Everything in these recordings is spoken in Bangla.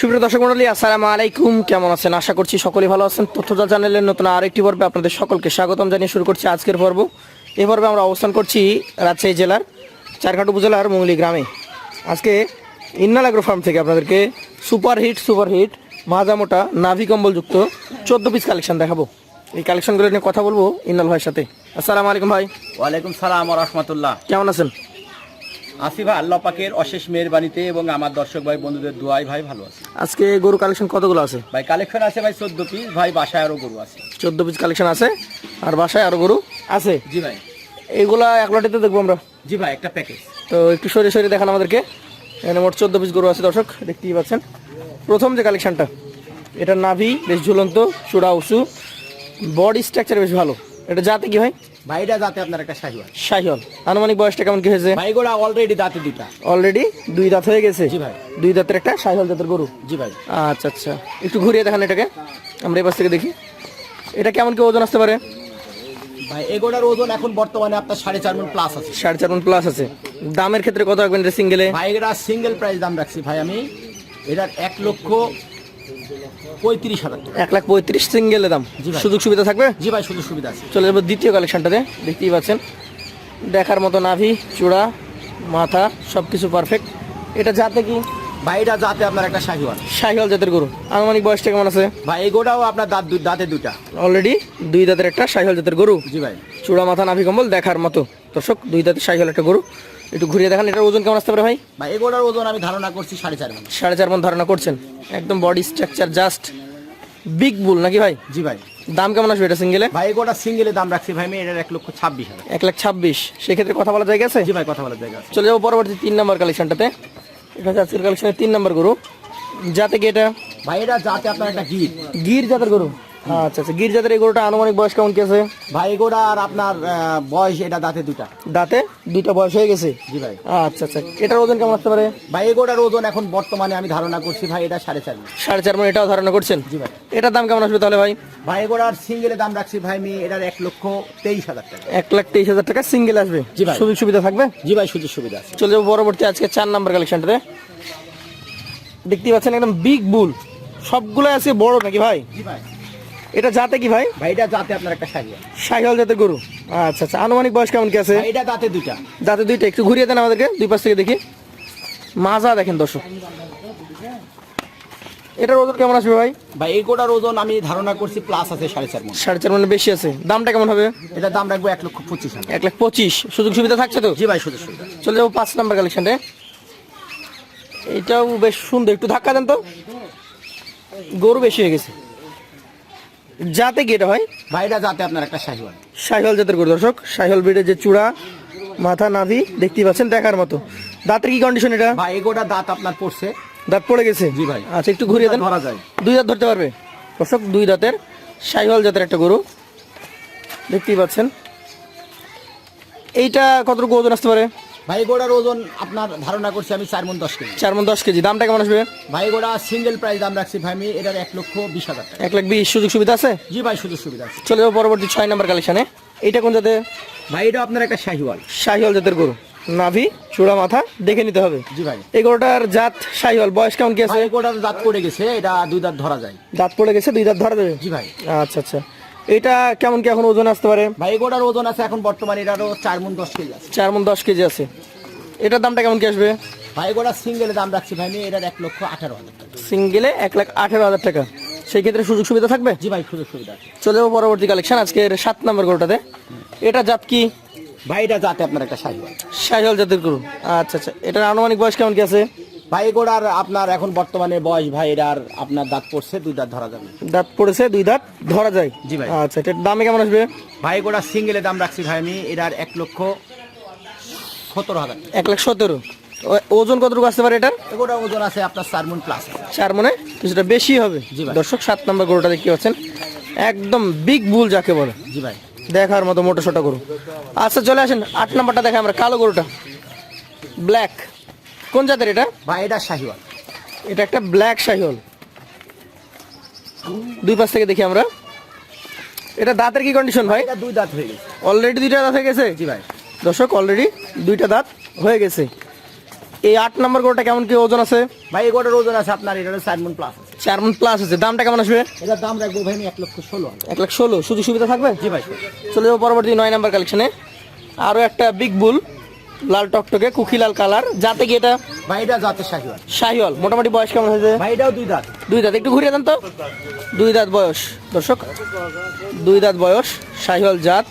সুপ্রিয় দর্শক মন্ডলী আসসালামু আলাইকুম। কেমন আছেন? আশা করছি সকলেই ভালো আছেন। তথ্যদা চ্যানেলের নতুন আরেকটি পর্বে আপনাদের সকলকে স্বাগতম জানিয়ে শুরু করছি আজকের পর্ব। এই পর্বে আমরা অবস্থান করছি রাজশাহী জেলার চারঘাট উপজেলার মঙ্গলি গ্রামে। আজকে ইন্নাল অ্যাগ্রো ফার্ম থেকে আপনাদেরকে সুপার হিট সুপার হিট মাজা মোটা নাভি কম্বলযুক্ত চোদ্দ পিস কালেকশন দেখাবো। এই কালেকশনগুলো নিয়ে কথা বলব ইন্নাল ভাইয়ের সাথে। আসসালামু আলাইকুম ভাই। ওয়ালাইকুম সালাম রহমতুল্লাহ। কেমন আছেন? আসি ভাই আল্লাহ পাকের অশেষ মেহরবানিতে এবং আমার দর্শক ভাই বন্ধুদের দোয়াই ভাই ভালো আছে? আজকে গরু কালেকশন কতগুলো আছে? ভাই কালেকশন আছে ভাই চোদ্দ পিস ভাই বাসায় আরও গরু আছে। চোদ্দ পিস কালেকশন আছে আর বাসায় আরও গরু আছে? জি ভাই। এইগুলা এক লটিতে দেখব আমরা। জি ভাই একটা প্যাকেজ তো একটু সরে সরে দেখান আমাদেরকে। এখানে মোট চোদ্দ পিস গরু আছে দর্শক দেখতেই পাচ্ছেন। প্রথম যে কালেকশনটা এটা নাভি বেশ ঝুলন্ত চূড়া উঁচু। বডি স্ট্রাকচার বেশ ভালো। এটা জাতে কি হয় ভাইটা যাতে আপনার একটা শাহিওয়াল। শাহিওয়াল। আনুমানিক বয়সটা কেমন কি হয়েছে? ভাই গোড়া অলরেডি দাঁতে দুটা অলরেডি দুই দাঁত হয়ে গেছে? জি ভাই। দুই দাঁতের একটা শাহিওয়াল জাতের গরু? জি ভাই। আচ্ছা আচ্ছা। একটু ঘুরিয়ে দেখান এটাকে। আমরা এবার থেকে দেখি। এটা কেমন কি ওজন আসতে পারে? ভাই এগোড়ার ওজন এখন বর্তমানে আপনার সাড়ে চার মন প্লাস আছে। সাড়ে চার মন প্লাস আছে। দামের ক্ষেত্রে কত রাখবেন এটা সিঙ্গেলে ভাই এগুলা সিঙ্গেল প্রাইস দাম রাখছি ভাই আমি। এটার এক লক্ষ পঁয়ত্রিশ হাজার টাকা। এক লাখ পঁয়ত্রিশ সিঙ্গেলে দাম। সুযোগ সুবিধা থাকবে? জি ভাই সুযোগ সুবিধা আছে। চলে যাব দ্বিতীয় কালেকশনটাতে দেখতেই পাচ্ছেন দেখার মতো নাভি চূড়া মাথা সব কিছু পারফেক্ট এটা যাতে কি? ভাই এটা যাতে আপনার একটা শাহিওয়াল। শাহিওয়াল জাতের গরু। আনুমানিক বয়সটা কেমন আছে? ভাই এগোটাও আপনার দাঁত দাঁতে দুটা অলরেডি দুই দাঁতের একটা শাহিওয়াল জাতের গরু। জি ভাই। চূড়া মাথা নাভি কম্বল দেখার মতো। দর্শক দুই দাঁতের শাহিওয়াল একটা গরু। একটু ঘুরিয়ে দেখান এটার ওজন কেমন আসতে পারে ভাই? ভাই এগোটার ওজন আমি ধারণা করছি সাড়ে চার মন। সাড়ে চার মন ধারণা করছেন? একদম body structure just big bull নাকি ভাই? জি ভাই। দাম কেমন আসবে এটা সিঙ্গেলে ভাই এগোটা সিঙ্গেলে দাম রাখছি ভাই আমি এটার এক লক্ষ ছাব্বিশ হাজার। এক লাখ ছাব্বিশ। সেক্ষেত্রে কথা বলা জায়গা আছে? জি ভাই কথা বলার জায়গা আছে। চলে যাব পরবর্তী তিন নম্বর কালেকশনটাতে এটা হচ্ছে আজকের কালেকশনের তিন নম্বর গরু। যাতে কি এটা? ভাই এটা যাতে আপনার একটা গির। গির জাতের গরু? আচ্ছা আচ্ছা। এই গরুটা আনুমানিক বয়স কেমন কি আছে? ভাই আর আপনার আহ, বয়স এটা দাঁতে দুটা দাঁতে দুইটা বয়স হয়ে গেছে? জি ভাই। আচ্ছা আচ্ছা। এটার ওজন কেমন আসতে পারে? ভাই ওজন এখন বর্তমানে আমি ধারণা করছি ভাই এটা সাড়ে চার মণ। সাড়ে চার মন এটাও ধারণা করছেন? জি ভাই। এটার দাম কেমন আসবে তাহলে ভাই? ভাই এগোটার সিঙ্গেলে দাম রাখছি ভাই আমি এটার এক লক্ষ তেইশ হাজার টাকা। এক লাখ তেইশ হাজার টাকা সিঙ্গেল আসবে? জি ভাই। সুযোগ সুবিধা থাকবে? জি ভাই সুযোগ সুবিধা আছে। চলে যাব পরবর্তী আজকে চার নাম্বার কালেকশনটাতে দেখতেই পাচ্ছেন একদম বিগ বুল সবগুলো আছে বড় নাকি ভাই? জি ভাই। এটা জাতে কি ভাই? ভাই এটা যাতে আপনার একটা শাড়িয়া সাইকেল জাতের গরু। আচ্ছা আচ্ছা আনুমানিক বয়স কেমন কি আছে? এটা দাঁতে দুটা দাঁতে দুইটা একটু ঘুরিয়ে দেন আমাদেরকে দুই পাশ থেকে দেখি। মাজা দেখেন দর্শক। এটার ওজন কেমন আসবে ভাই? ভাই এই এগোটার ওজন আমি ধারণা করছি প্লাস আছে সাড়ে চার। সাড়ে চার মানে বেশি আছে। দামটা কেমন হবে? এটার দাম রাখব এক লক্ষ পঁচিশ এক লাখ পঁচিশ। সুযোগ সুবিধা থাকছে তো? জি ভাই সুযোগ সুবিধা। চলে যাব পাঁচ নাম্বার কালেকশনে এটাও বেশ সুন্দর একটু ধাক্কা দেন তো। গরু বেশি হয়ে গেছে। যাতে কি এটা হয় ভাই? এটা যাতে আপনার একটা শাহিওয়াল। সাইহল জাতের গরু দর্শক। সাইহল ব্রিডের যে চূড়া মাথা নাভি দেখতেই পাচ্ছেন দেখার মতো। দাঁতের কি কন্ডিশন এটা? ভাই এগোটা দাঁত আপনার পড়ছে। দাঁত পড়ে গেছে? জি ভাই। আচ্ছা একটু ঘুরিয়ে দেন। ধরা যায়। দুই দাঁত ধরতে পারবে? দর্শক দুই দাঁতের সাইহল জাতের একটা গরু। দেখতেই পাচ্ছেন। এইটা কতটুকু ওজন আসতে পারে? ভাই গোড়ার ওজন আপনার ধারণা করছি আমি চার মন দশ কেজি। চার মন দশ কেজি। দামটা কেমন আসবে? ভাই গোড়া সিঙ্গেল প্রাইস দাম রাখছি ভাই আমি এটার এক লক্ষ বিশ হাজার টাকা। এক লাখ বিশ সুযোগ সুবিধা আছে? জি ভাই সুযোগ সুবিধা আছে। চলে যাব পরবর্তী ছয় নাম্বার কালেকশনে এইটা কোন জাতে ভাই এটা আপনার একটা শাহিওয়াল। শাহিওয়াল জাতের গরু। নাভি চূড়া মাথা দেখে নিতে হবে। জি ভাই। এই গরুটার জাত শাহিওয়াল বয়স কেমন কি আছে? গোড়ার দাঁত পড়ে গেছে এটা দুই দাঁত ধরা যায়। দাঁত পড়ে গেছে দুই দাঁত ধরা দেবে জি ভাই। আচ্ছা আচ্ছা। এটা কেমন কি এখন ওজন আসতে পারে? ভাই গোড়ার ওজন আছে এখন বর্তমানে এটারও চার মন দশ কেজি আছে। চার মন দশ কেজি আছে। এটার দামটা কেমন কি আসবে? ভাই গোড়া সিঙ্গেল দাম রাখছি ভাই আমি এটার এক লক্ষ আঠারো হাজার টাকা। সিঙ্গেলে এক লাখ আঠেরো হাজার টাকা। সেই ক্ষেত্রে সুযোগ সুবিধা থাকবে? জি ভাই সুযোগ সুবিধা আছে। চলে যাব পরবর্তী কালেকশন আজকের সাত নম্বর গরুটাতে। এটা জাত কি? ভাই এটা যাতে আপনার একটা শাহিওয়াল। শাহিওয়াল জাতের গরু। আচ্ছা আচ্ছা। এটার আনুমানিক বয়স কেমন কি আছে? ভাই গোড়ার আপনার এখন বর্তমানে বয়স ভাই এটার আপনার দাঁত পড়ছে দুই দাঁত ধরা যাবে। দাঁত পড়েছে দুই দাঁত ধরা যায়। জি ভাই। আচ্ছা এটার দামে কেমন আসবে? ভাই গোড়া সিঙ্গেলে দাম রাখছি ভাই আমি এটার এক লক্ষ সতেরো হাজার এক লাখ সতেরো। ওজন কতটুকু আসতে পারে এটার? এগোটা ওজন আছে আপনার চার মন প্লাস চার মনে কিছুটা বেশি হবে। জি ভাই। দর্শক সাত নম্বর গরুটা দেখতে পাচ্ছেন। একদম বিগ বুল যাকে বলে। জি ভাই। দেখার মতো মোটা সোটা গরু। আচ্ছা চলে আসেন। আট নম্বরটা দেখে আমরা কালো গরুটা। ব্ল্যাক কোন জাতের এটা? ভাই এটা শাহিওয়াল। এটা একটা ব্ল্যাক শাহিওল দুই পাশ থেকে দেখি আমরা। এটা দাঁতের কি কন্ডিশন ভাই? এটা দুই দাঁত হয়ে গেছে। অলরেডি দুইটা দাঁত হয়ে গেছে? জি ভাই। দর্শক অলরেডি দুইটা দাঁত হয়ে গেছে। এই আট নম্বর গোটা কেমন কি ওজন আছে? ভাই এই গোটার ওজন আছে আপনার এটা চার মন প্লাস আছে। চার মন প্লাস আছে। দামটা কেমন আসবে? এটার দাম রাখব ভাই এক লক্ষ ষোলো এক লাখ ষোলো। সুযোগ সুবিধা থাকবে? জি ভাই। চলে যাব পরবর্তী নয় নম্বর কালেকশনে আরও একটা বিগ বুল লাল টকটকে কুকি লাল কালার। যাতে কি এটা? ভাই এটা জাতের শাহিওয়াল। শাহিওয়াল। মোটামুটি বয়স কেমন হয়েছে? ভাই এটাও দুই দাঁত। দুই দাঁত। একটু ঘুরিয়ে দেন তো। দুই দাঁত বয়স। দর্শক দুই দাঁত বয়স শাহিওয়াল জাত।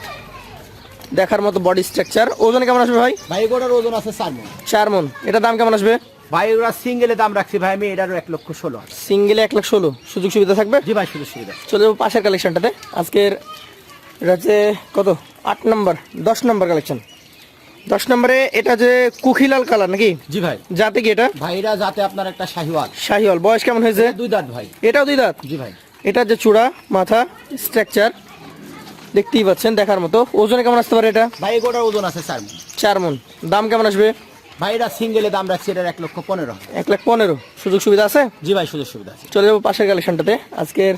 দেখার মতো বডি স্ট্রাকচার ওজন কেমন আসবে ভাই? ভাই এগুলোর ওজন আছে চার মন। চার মন। এটা দাম কেমন আসবে? ভাই ওরা সিঙ্গেলে দাম রাখছি ভাই আমি এটারও এক লক্ষ ষোলো। সিঙ্গেলে এক লাখ ষোলো। সুযোগ সুবিধা থাকবে? জি ভাই সুযোগ সুবিধা। চলে যাব পাশের কালেকশনটাতে আজকের এটা হচ্ছে কত? আট নম্বর দশ নম্বর কালেকশন দশ নম্বরে এটা যে কুখিলাল কালার নাকি? জি ভাই। যাতে কি এটা? ভাই এটা যাতে আপনার একটা শাহিওয়াল। শাহিওয়াল। বয়স কেমন হয়েছে? দুই দাঁত ভাই। এটাও দুই দাঁত? জি ভাই। এটা যে চূড়া মাথা স্ট্রাকচার দেখতেই পাচ্ছেন দেখার মতো। ওজনে কেমন আসতে পারে এটা? ভাই এগুলোর ওজন আছে চার মন। চার মন। দাম কেমন আসবে? ভাই এটা সিঙ্গেলে দাম রাখছি এটার এক লক্ষ পনেরো। এক লাখ পনেরো। সুযোগ সুবিধা আছে? জি ভাই সুযোগ সুবিধা আছে। চলে যাব পাশের কালেকশনটাতে আজকের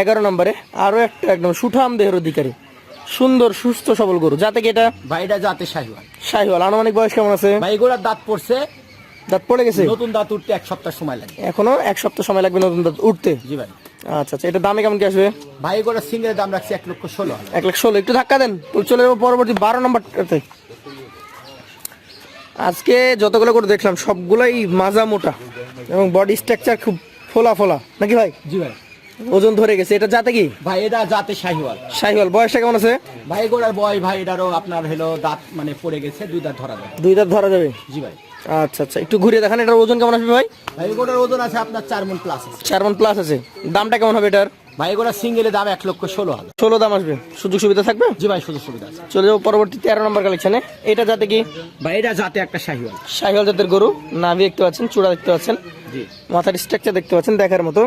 এগারো নম্বরে আরও একটা একদম সুঠাম দেহের অধিকারী। সুন্দর সুস্থ সবল গরু। যাতে কি এটা? ভাই এটা যাতে শাহিওয়াল। শাহিওয়াল। আনুমানিক বয়স কেমন আছে? ভাই এগুলোর দাঁত পড়ছে। দাঁত পড়ে গেছে? নতুন দাঁত উঠতে এক সপ্তাহ সময় লাগে। এখনও এক সপ্তাহ সময় লাগবে নতুন দাঁত উঠতে? জি ভাই। আচ্ছা আচ্ছা এটা দামে কেমন কি আসবে? ভাই দাম রাখছি এক লক্ষ ষোলো এক লাখ ষোলো। একটু ধাক্কা দেন চলে যাব পরবর্তী বারো নম্বরটাতে। আজকে যতগুলো করে দেখলাম সবগুলোই মাজা মোটা এবং বডি স্ট্রাকচার খুব ফোলা ফোলা। নাকি ভাই? জি ভাই। ওজন ধরে গেছে এটা যাতে কি? ভাই এটা যাতে শাহিওয়াল। শাহিওয়াল বয়সটা কেমন আছে? ভাই গোড়ার বয় ভাই এটারও আপনার হলো দাঁত মানে পড়ে গেছে দুই দাঁত ধরা যায় দুই দাঁত ধরা যাবে? জি ভাই। আচ্ছা আচ্ছা একটু ঘুরে দেখান এটার ওজন কেমন আসবে ভাই? ভাই এগুলোর ওজন আছে আপনার চার মন প্লাস আছে। চার মন প্লাস আছে। দামটা কেমন হবে এটার? ভাই এগুলোর সিঙ্গেলে দাম এক লক্ষ ষোলো হাজার। ষোলো দাম আসবে। সুযোগ সুবিধা থাকবে? জি ভাই সুযোগ সুবিধা আছে। চলে যাব পরবর্তী তেরো নম্বর কালেকশনে এটা যাতে কি? ভাই এটা যাতে একটা শাহিওয়াল। শাহিওয়াল জাতের গরু। নাভি দেখতে পাচ্ছেন চূড়া দেখতে পাচ্ছেন। জি। মাথার স্ট্রাকচার দেখতে পাচ্ছেন দেখার মতো।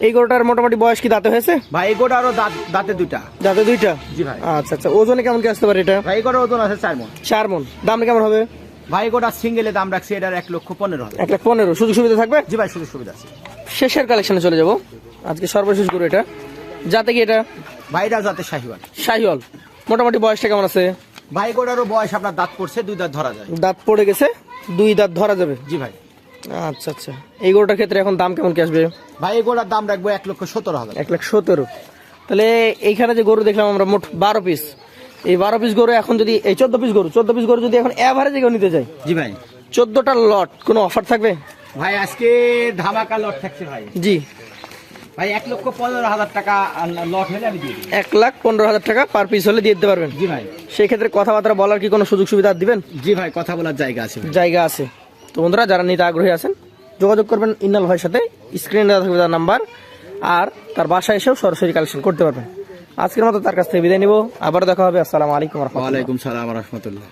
এই গরুটার মোটামুটি বয়স কি দাঁতে হয়েছে? ভাই এগুলোরও দাঁত দাঁতে দুইটা। দাঁতে দুইটা? জি ভাই। আচ্ছা আচ্ছা ওজনে কেমন কি আসতে পারে এটা? ভাই এগুলোর ওজন আছে চার মন। চার মন। দাম কেমন হবে? ভাই গোটা সিঙ্গেলে দাম রাখছি এটার এক লক্ষ পনেরো হাজার এক লাখ পনেরো। সুযোগ সুবিধা থাকবে? জি ভাই সুযোগ সুবিধা আছে। শেষের কালেকশনে চলে যাব। আজকে সর্বশেষ গরু এটা। যাতে কি এটা? ভাই এটা যাতে শাহিওয়াল। শাহিওয়াল। মোটামুটি বয়সটা কেমন আছে? ভাই গোটারও বয়স আপনার দাঁত পড়ছে দুই দাঁত ধরা যায়। দাঁত পড়ে গেছে দুই দাঁত ধরা যাবে। জি ভাই। আচ্ছা আচ্ছা। এই গরুটার ক্ষেত্রে এখন দাম কেমন কি আসবে? ভাই এই গোটার দাম রাখব এক লক্ষ সতেরো হাজার। এক লাখ সতেরো। তাহলে এইখানে যে গরু দেখলাম আমরা মোট বারো পিস এই বারো পিস গরু এখন যদি এই চোদ্দ পিস গরু চোদ্দ পিস গরু যদি এখন অ্যাভারেজে কেউ নিতে যায় জি ভাই। চোদ্দটা লট কোনো অফার থাকবে? ভাই আজকে ধামাকা লট থাকছে ভাই। জি। ভাই এক লক্ষ পনেরো হাজার টাকা লট হলে আমি দিয়ে এক লাখ পনেরো হাজার টাকা পার পিস হলে দিয়ে দিতে পারবেন? জি ভাই। সেই ক্ষেত্রে কথাবার্তা বলার কি কোনো সুযোগ সুবিধা দিবেন? জি ভাই কথা বলার জায়গা আছে জায়গা আছে। তো বন্ধুরা, যারা নিতে আগ্রহী আছেন, যোগাযোগ করবেন ইন্নাল ভাইয়ের সাথে। স্ক্রিনে দেওয়া থাকবে তার নাম্বার। আর তার বাসায় এসেও সরাসরি কালেকশন করতে পারবেন। আজকের মতো তার কাছ থেকে বিদায় নিব। আবার দেখা হবে। আসসালামু আলাইকুম আলাইকুম সালাম রহমতুল্লাহ।